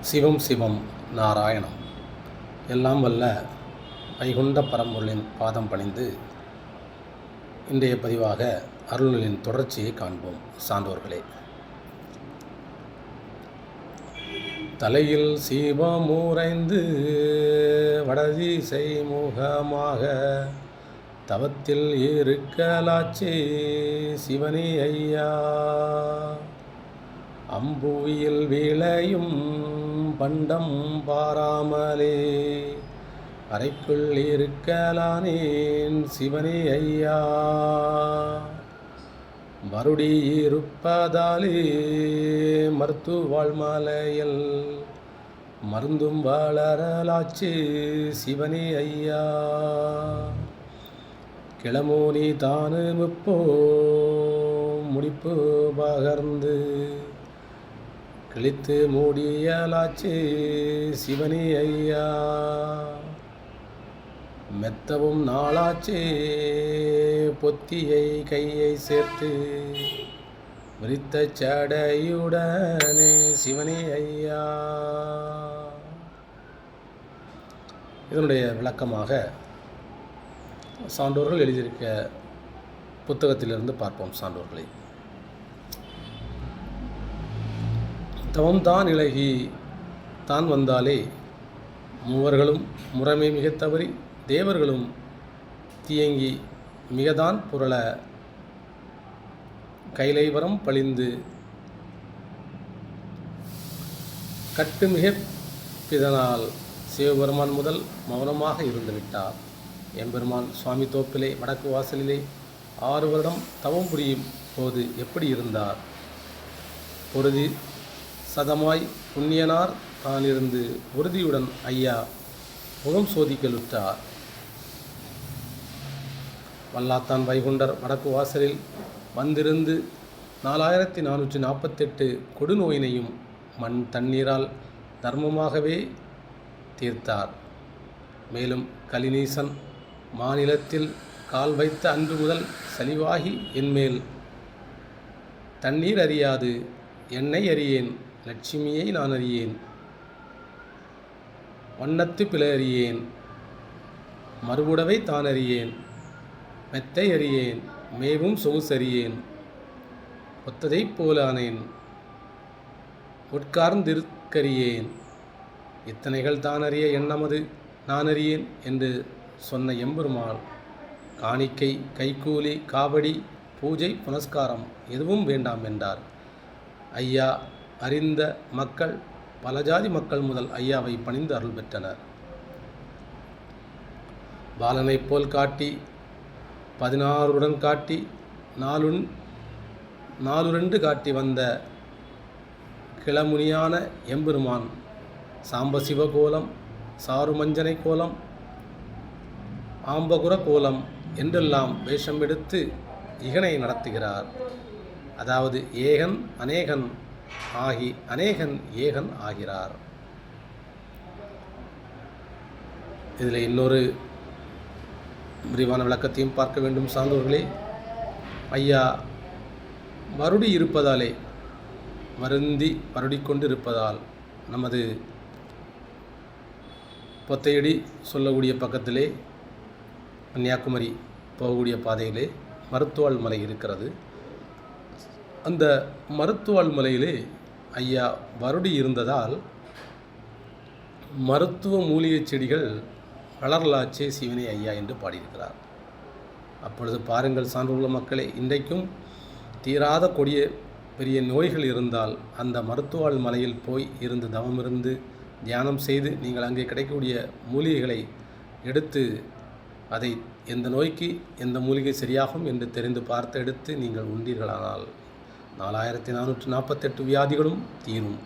சிவம் சிவம் நாராயணம். எல்லாம் வல்ல வைகுண்ட பரம்பொருளின் பாதம் பணிந்து இன்றைய பதிவாக அருள்களின் தொடர்ச்சியை காண்போம். சான்றோர்களே. தலையில் சீபமூரைந்து வடதிசை முகமாக தவத்தில் இருக்கலாச்சே சிவனே ஐயா. அம்புவியில் விளையும் பண்டம் பாராமலே. அறைக்குள் இருக்கலானேன் சிவனே ஐயா. மறுடி இருப்பதாலே மருத்துவாழ்மலையில் மருந்தும் வளரலாச்சு சிவனே ஐயா. கிளமோனி தானு முப்போ முடிப்பு பகர்ந்து கிழித்து மூடியலாச்சு சிவனி ஐயா. மெத்தவும் நாளாச்சு பொத்தியை கையை சேர்த்து விரித்த சடையுடனே சிவனி ஐயா. இதனுடைய விளக்கமாக சான்றோர்கள் எழுதியிருக்க புத்தகத்திலிருந்து பார்ப்போம் சான்றோர்களை. தவம்தான் இலகி. தான் வந்தாலே மூவர்களும் முறைமை மிகத் தவறி தேவர்களும் தீயங்கி மிகதான் புரள. கைலைவரம் பழிந்து கட்டுமிக பிதனால் சிவபெருமான் முதல் மௌனமாக இருந்துவிட்டார் எம்பெருமான் சுவாமி தோப்பிலே வடக்கு வாசலிலே ஆறு வருடம் தவம் புரியும் போது எப்படி இருந்தார்? பொருதி சதமாய் புண்ணியனார் தானிருந்து உறுதியுடன் ஐயா முகம் சோதிக்கலுற்றார். வல்லாத்தான் வைகுண்டர் வடக்கு வாசலில் வந்திருந்து நாலாயிரத்தி நானூற்றி நாற்பத்தெட்டு கொடுநோயினையும் மண் தண்ணீரால் தர்மமாகவே தீர்த்தார். மேலும் கலினீசன் மாநிலத்தில் கால் வைத்த அன்று முதல் சலிவாகி என்மேல் தண்ணீர் அறியாது என்னை அறியேன். லட்சுமியை நான் அறியேன். வண்ணத்து பிழை அறியேன். மறுபுடவை தான் அறியேன். மெத்தை அறியேன். மேவும் சொகுசறியேன் ஒத்ததைப் போலானேன் உட்கார்ந்திருக்கறியேன் இத்தனைகள் தான் அறிய எண்ணமது நான் அறியேன் என்று சொன்ன எம்பெருமாள். காணிக்கை கைக்கூலி காவடி பூஜை புனஸ்காரம் எதுவும் வேண்டாம் என்றார். ஐயா அறிந்த மக்கள் பல ஜாதி மக்கள் முதல் ஐயாவை பணிந்து அருள் பெற்றனர். பாலனைப் போல் காட்டி பதினாறுடன் காட்டி நாலுன் நாலுரெண்டு காட்டி வந்த கிளமுனியான எம்பெருமான் சாம்பசிவ கோலம் சாருமஞ்சனை கோலம் ஆம்பகுர கோலம் என்றெல்லாம் வேஷம் எடுத்து இகனை நடத்துகிறார். அதாவது ஏகன் அநேகன் ஆகி அநேகன் ஏகன் ஆகிறார். இதில் இன்னொரு விரிவான விளக்கத்தையும் பார்க்க வேண்டும் சான்றோர்களே ஐயா மறுடி இருப்பதாலே வருந்தி வருடிக்கொண்டு இருப்பதால் நமது பொத்தையடி சொல்லக்கூடிய பக்கத்திலே கன்னியாகுமரி போகக்கூடிய பாதையிலே மருத்துவால் மலை இருக்கிறது. அந்த மருத்துவால் மலையிலே ஐயா வருடி இருந்ததால் மருத்துவ மூலிகை செடிகள் வளரலாச்சே சிவனே ஐயா என்று பாடியிருக்கிறார். அப்பொழுது பாருங்கள் சான்றுள்ள மக்களே இன்றைக்கும் தீராத கொடிய பெரிய நோய்கள் இருந்தால் அந்த மருத்துவாள் மலையில் போய் இருந்து தவம் இருந்து தியானம் செய்து நீங்கள் அங்கே கிடைக்கக்கூடிய மூலிகைகளை எடுத்து அதை எந்த நோய்க்கு எந்த மூலிகை சரியாகும் என்று தெரிந்து பார்த்து எடுத்து நீங்கள் உண்டீர்களானால் நாலாயிரத்தி நானூற்றி நாற்பத்தெட்டு வியாதிகளும் தீரும்.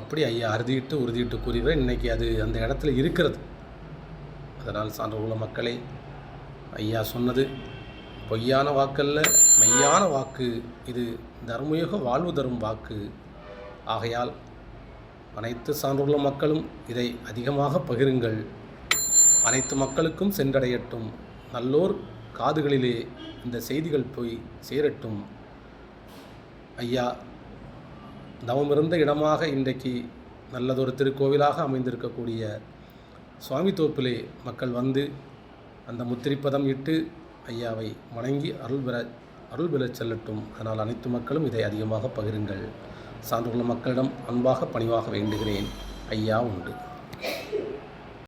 அப்படி ஐயா அறுதியிட்டு உறுதியிட்டு கூறுகிறேன் இன்றைக்கி அது அந்த இடத்துல இருக்கிறது. அதனால் சான்று உள்ள மக்களே ஐயா சொன்னது பொய்யான வாக்கல்ல மெய்யான வாக்கு. இது தர்மயுக வாழ்வு தரும் வாக்கு. ஆகையால் அனைத்து சான்றுள்ள மக்களும் இதை அதிகமாக பகிருங்கள். அனைத்து மக்களுக்கும் சென்றடையட்டும். நல்லோர் காதுகளிலே இந்த செய்திகள் போய் சேரட்டும். ஐயா தவமிருந்த இடமாக இன்றைக்கு நல்லதொரு திருக்கோவிலாக அமைந்திருக்கக்கூடிய சுவாமி தோப்பிலே மக்கள் வந்து அந்த முத்திரிப்பதம் இட்டு ஐயாவை வணங்கி அருள் பெற அருள் பெறச் செல்லட்டும். அதனால் அனைத்து மக்களும் இதை அதிகமாக பகிருங்கள். சார்ந்துள்ள மக்களிடம் அன்பாக பணிவாக வேண்டுகிறேன். ஐயா உண்டு.